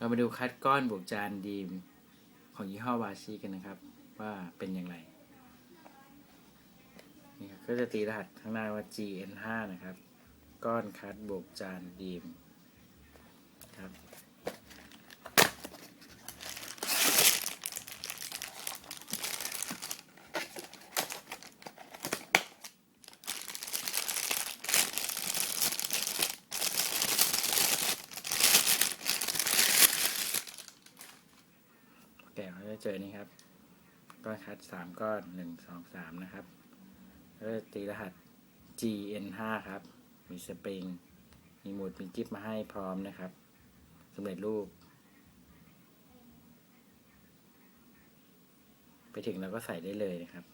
เรามาดูคัดก้อนบวกจานดีมของยี่ห้อวาชีกันนะครับ ว่าเป็นอย่างไรนี่ครับก็จะตีรหัสข้างหน้าว่า GN5 นะครับ ก้อนคัดบวกจานดีม แกะเราจะเจอนี่ครับ ก้อนคัดสามก้อนหนึ่งสองสามนะครับแล้วตีรหัส GN5 ครับ มีสปริง มีหมุดมีจิ๊บมาให้พร้อมนะครับสำเร็จรูป ไปถึงเราก็ใส่ได้เลยนะครับ